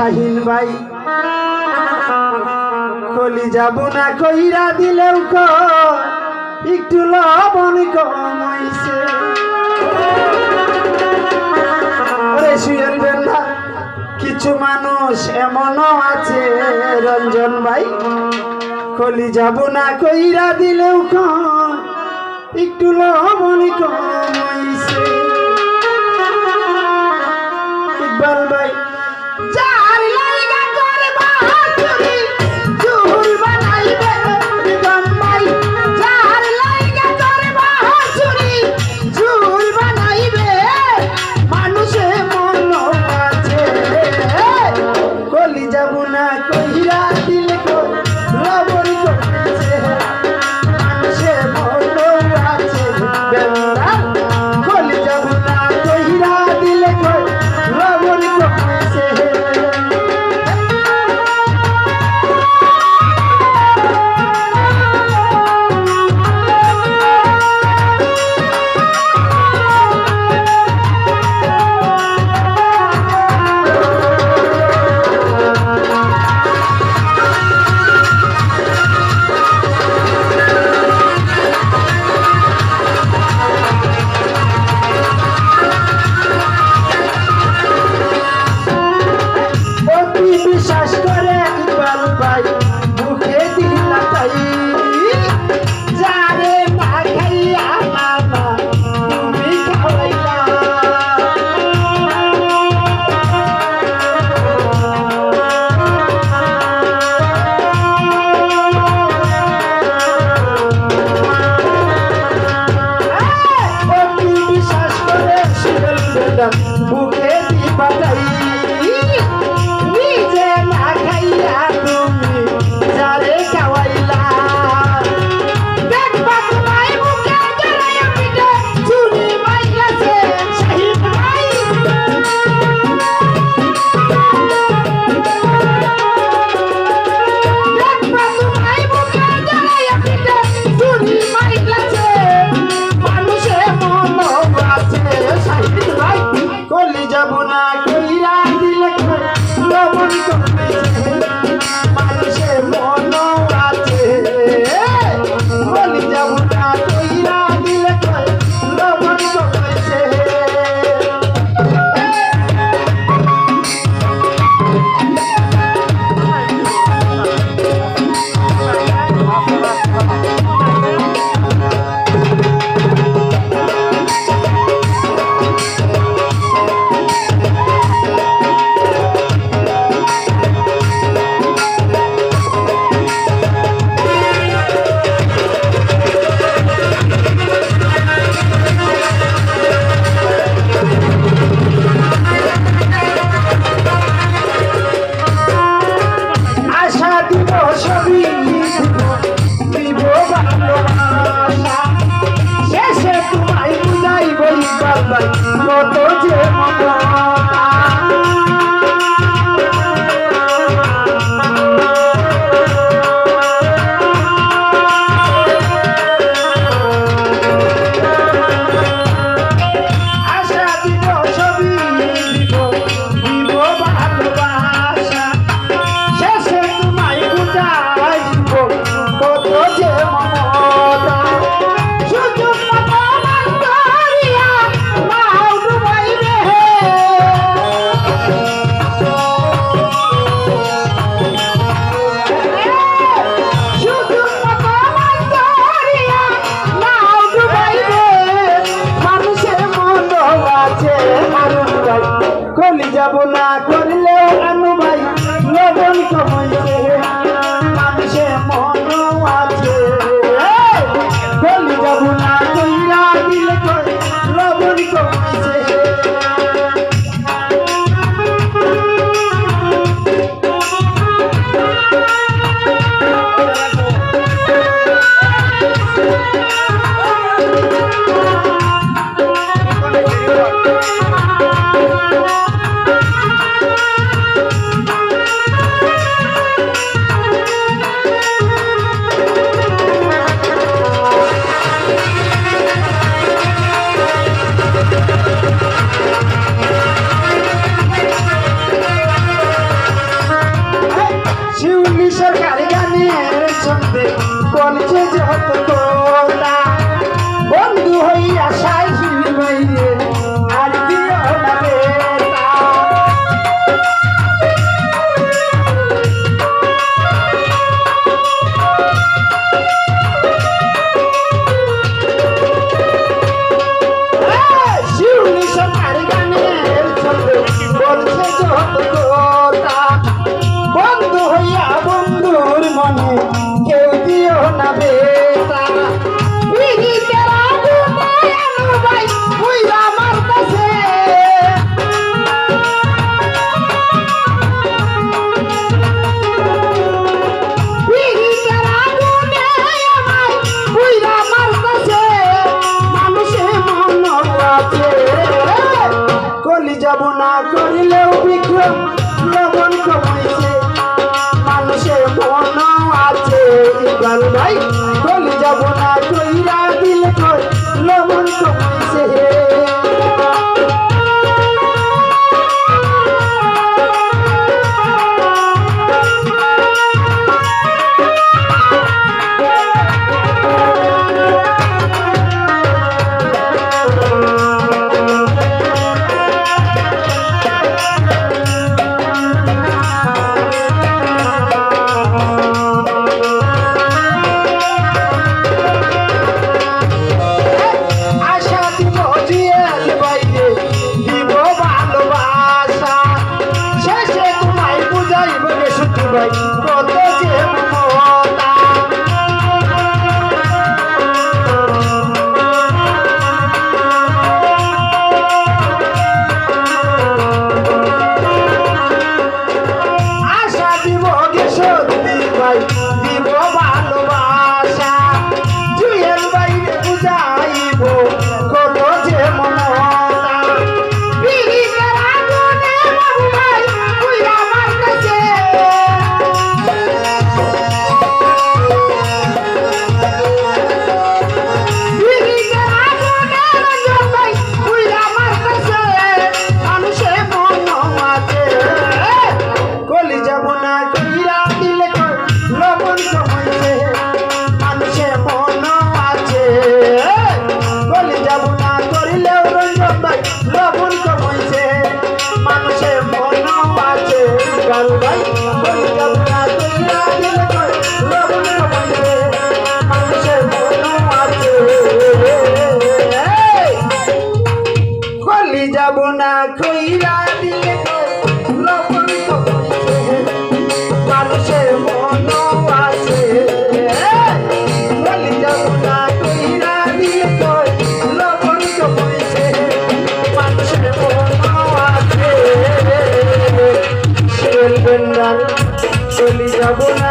শাহিন ভাই। কলি যাব না, কইরা দিলেও ক, একটু লবণ কমাইছে। কিছু মানুষ এমনও আছে, রঞ্জন ভাই। কলি যাব না, কইরা দিলেও ক, একটু লবণ কমাইছে। ইকবাল ভাই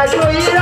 Thank you.